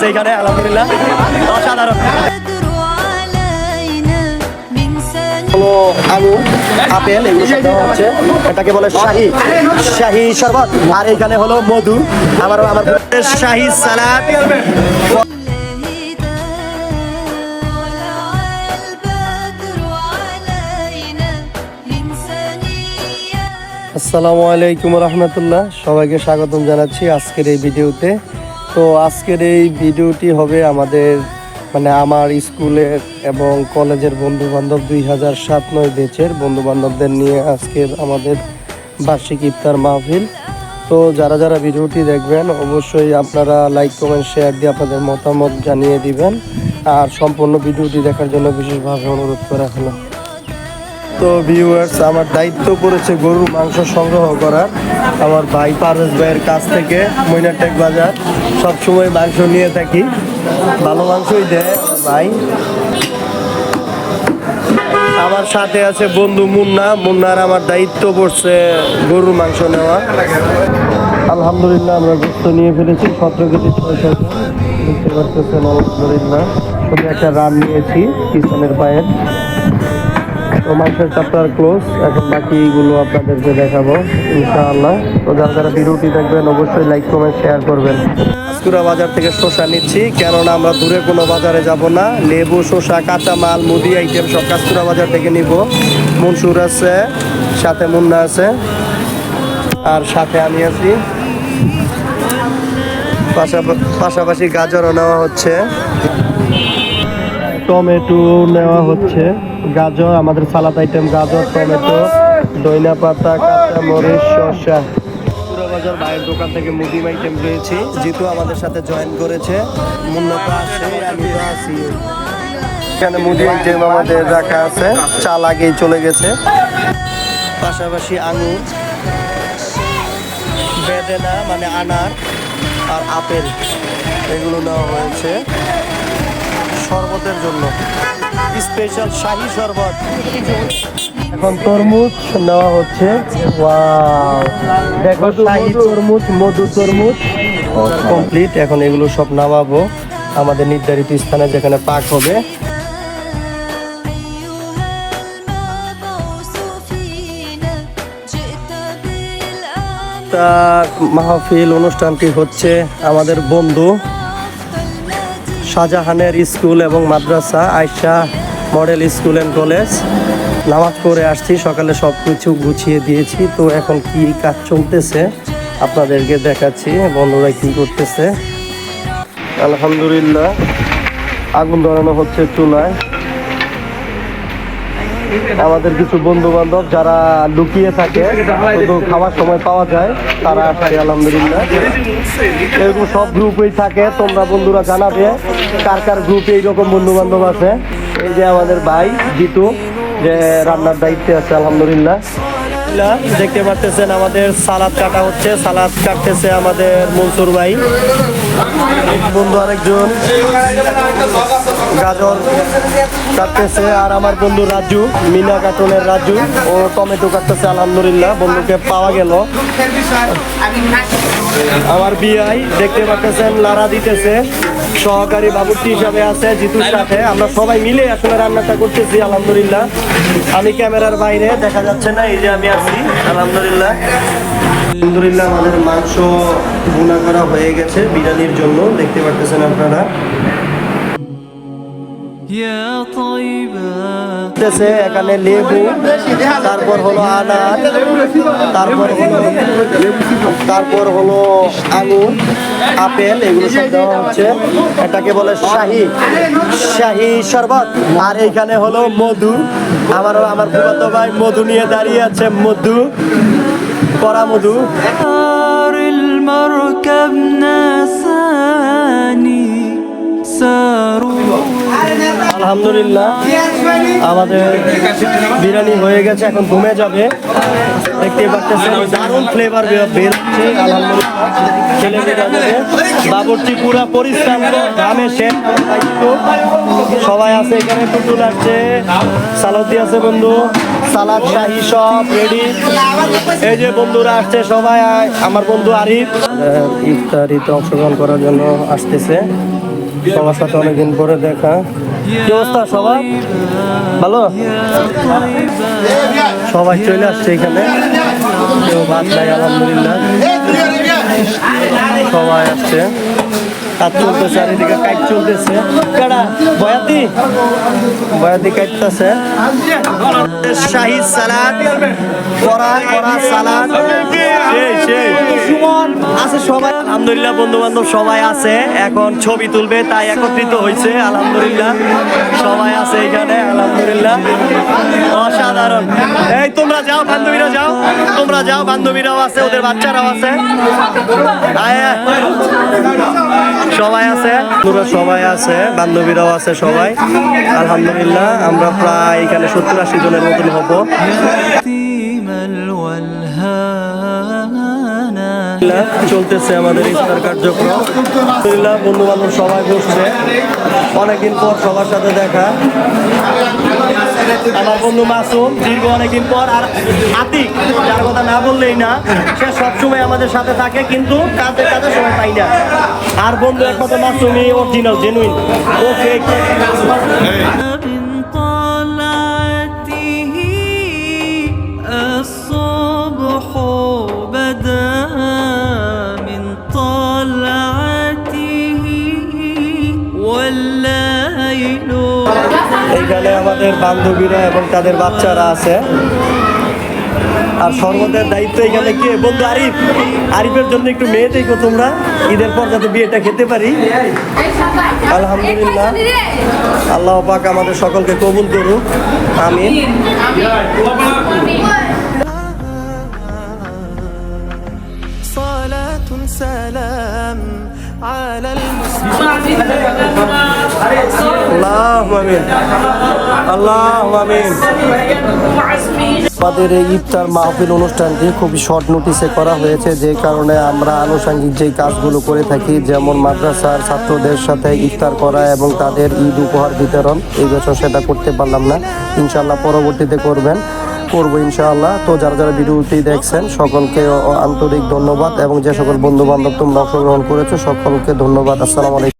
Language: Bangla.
সেইখানে আলহামদুলিল্লাহ। অসাধারণ। আপেল হচ্ছে। এটাকে বলে আর এখানে হলো মধু। আবার আসসালামু আলাইকুম রহমতুল্লাহ। সবাইকে স্বাগতম জানাচ্ছি আজকের এই ভিডিওতে। তো আজকের এই ভিডিওটি হবে আমাদের মানে আমার স্কুলের এবং কলেজের বন্ধু বান্ধব দুই হাজার সাত নয় বেচের বন্ধু বান্ধবদের নিয়ে আজকের আমাদের বার্ষিক ইফতার মাহফিল। তো যারা যারা ভিডিওটি দেখবেন, অবশ্যই আপনারা লাইক, কমেন্ট, শেয়ার দিয়ে আপনাদের মতামত জানিয়ে দিবেন। আর সম্পূর্ণ ভিডিওটি দেখার জন্য বিশেষভাবে অনুরোধ করা হলো তো ভিউয়ার্স আমার দায়িত্ব পড়েছে গরুর মাংস সংগ্রহ করার। আমার ভাই পারভেজ ভাইয়ের কাছ থেকে মৈনাটেক বাজার। সব সময় মাংস নিয়ে থাকি। ভালো মাংসই দেয় ভাই। আমার সাথে আছে বন্ধু মুন্না। মুন্নার আমার দায়িত্ব পড়ছে গরুর মাংস নেওয়া। আলহামদুলিল্লাহ আমরা গুস্ত নিয়ে ফেলেছি, সতেরো কেজি ছয়শো দেখতে পারতেছেন, আলহামদুলিল্লাহ। শুধু একটা রান নিয়েছি পিছনের পায়ের। তো মাংসের চ্যাপ্টার ক্লোজ এখন বাকিগুলো আপনাদেরকে দেখাবো, ইনশাআল্লাহ। তো যারা যারা ভিডিওটি দেখবেন, অবশ্যই লাইক কমেন্ট শেয়ার করবেন। কাস্তুরা বাজার থেকে শসা নিচ্ছি, কেননা আমরা দূরে কোনো বাজারে যাব না। লেবু, শসা কাঁচা মাল মুদি আইটেম সব কাস্তুরা বাজার থেকে নিব। মনসুর আছে, সাথে মুন্না আছে, আর সাথে আমি আছি। পাশাপা- পাশাপাশি গাজরও নেওয়া হচ্ছে। টমেটো নেওয়া হচ্ছে। গাজর, আমাদের সালাদ আইটেম গাজর, টমেটো, দইনা পাতা কাঁচা মরিচ শসা বাজার দোকান থেকে মুদিম আইটেম পেয়েছি। আমাদের সাথে জয়েন করেছে। আছে আমি রাখা আছে। চলে গেছে। পাশাপাশি আঙুর, বেদেনা মানে আনার আর আপেল, এগুলো নেওয়া হয়েছে। শরবতের জন্য। স্পেশাল শাহি শরবত। এখন তরমুজ নেওয়া হচ্ছে। দেখো শাহি তরমুজ মধু তরমুজ। কমপ্লিট এখন এগুলো সব নামাবো। আমাদের নির্ধারিত স্থানে যেখানে পাক হবে। মাহফিল অনুষ্ঠানটি হচ্ছে আমাদের বন্ধু শাহজাহানের স্কুল এবং মাদ্রাসা Ayesha model school and college. নামাজ পড়ে আসছি, সকালে সব কিছু গুছিয়ে দিয়েছি। তো এখন কি কাজ চলতেছে আপনাদেরকে দেখাচ্ছি, বন্ধুরা কি করতেছে। আলহামদুলিল্লাহ, আগুন ধরানো হচ্ছে চুলায়। আমাদের কিছু বন্ধু বান্ধব যারা লুকিয়ে থাকে শুধু খাওয়ার সময় পাওয়া যায় তারা আসছে আলহামদুলিল্লাহ। এরকম সব গ্রুপেই থাকে তোমরা বন্ধুরা জানাবে কার কার গ্রুপে এইরকম বন্ধু বান্ধব আছে। এই যে আমাদের ভাই জিতু যে রান্নার দায়িত্বে আছে আলহামদুলিল্লাহ। দেখতে পারতেছেন আমাদের সালাদ কাটা হচ্ছে সালাদ কাটতেছে আমাদের মনসুর ভাই। বন্ধু আরেকজন। গাজর কাটতেছে আর আমার বন্ধু রাজু, মিনা কাটনের রাজু। ও টমেটো কাটতেছে, আলহামদুলিল্লাহ, বন্ধুকে পাওয়া গেল। আমার বিআই দেখতে পাচ্ছেন লারা দিতেছে। সহকারী বাবুটি হিসাবে আছে, জিতুর সাথে। আমরা সবাই মিলে আসলে রান্নাটা করতেছি, আলহামদুলিল্লাহ। আমি ক্যামেরার বাইরে, দেখা যাচ্ছে না, এই যে আমি আছি, আলহামদুলিল্লাহ। আলহামদুলিল্লাহ, আমাদের মাংস ভুনা করা হয়ে গেছে, বিরিয়ানির জন্য, দেখতে পাচ্ছেন আপনারা। এখানে লেবু তারপর হলো আনার তারপর হলো তারপর হলো আঙুর আপেল এগুলো সব দেওয়া হচ্ছে। এটাকে বলে শাহি। শাহি শরবত। আর এইখানে হলো মধু। আমার আমার ফুফাতো ভাই মধু নিয়ে দাঁড়িয়ে আছে মধু কড়া মধু। আলহামদুলিল্লাহ। আমাদের বিরিয়ানি হয়ে গেছে, এখন ঘুমে যাবে। দেখতে পাচ্ছেন, দারুণ ফ্লেভার বের হচ্ছে, আলহামদুলিল্লাহ। বাবরচি পুরা পরিষ্কার গ্রামে শেষ সবাই আছে এখানে টুটুল আসছে সালাদি আছে বন্ধু। সালাদ, শাহি সব রেডি এই যে বন্ধুরা আসছে সবাই আমার বন্ধু আরিফ। ইফতারিতে অংশগ্রহণ করার জন্য আসতেছে। সবার সাথে অনেকদিন পরে দেখা। কি অবস্থা সবার? ভালো? সবাই চলে আসছে এখানে। কেউ বাদ নাই আলহামদুলিল্লাহ। সবাই আসছে। কাজ চলতেছে আর এদিকে কাজ চলতেছে। কেডা? বয়াতি? বয়াতি কাটতেছে শাহি সালাদ করা করা সালাদ। সেই সেই। সুমন আছে সবাই? আলহামদুলিল্লাহ বন্ধু বান্ধব সবাই আছে। এখন ছবি তুলবে তাই একত্রিত হয়েছে আলহামদুলিল্লাহ। সবাই আছে এখানে আলহামদুলিল্লাহ। অসাধারণ। এই তোমরা যাও বান্ধবীরা যাও। তোমরা যাও বান্ধবীরাও আছে ওদের বাচ্চারাও আছে। সবাই আছে? পুরো সবাই আছে, বান্ধবীরাও আছে সবাই। আলহামদুলিল্লাহ, আমরা প্রায় এখানে সত্তর আশি জনের মতন হব। চলতেছে আমাদের ইফতার কার্যক্রম। বন্ধু বান্ধব সবাই বসছে। অনেকদিন পর সবার সাথে দেখা। আমার বন্ধু মাসুম, দীর্ঘ অনেকদিন পর আর আতিক যার কথা না বললেই না, সে সবসময় আমাদের সাথে থাকে, কিন্তু কাজে কাজে সময় পাই না। আর বন্ধু একমাত্র মাসুমই অরিজিনাল জেনুইন ও এইখানে আমাদের বান্ধবীরা এবং তাদের বাচ্চারা আছে আর শরবতের দায়িত্ব এখানে কে বন্ধু আরিফ আরিফের জন্য একটু মেয়ে দেখো তোমরা ঈদের পর যাতে বিয়েটা খেতে পারি আলহামদুলিল্লাহ আল্লাহ পাক আমাদের সকলকে কবুল করুক আমিন صلاة سلام على আমিন। আমিন। আমাদের এই ইফতার মাহফিল অনুষ্ঠানটি খুবই শর্ট নোটিসে করা হয়েছে, যে কারণে আমরা আনুষঙ্গিক যে কাজগুলো করে থাকি, যেমন মাদ্রাসার ছাত্রদের সাথে ইফতার করা এবং তাদের ঈদ উপহার বিতরণ, এই বছর সেটা করতে পারলাম না। ইনশাল্লাহ পরবর্তীতে করবেন, করব ইনশাআল্লাহ। তো যারা যারা ভিডিওটি দেখছেন, সকলকে আন্তরিক ধন্যবাদ এবং যে সকল বন্ধু বান্ধব তোমরা অংশগ্রহণ করেছ, সকলকে ধন্যবাদ। আসসালামু আলাইকুম।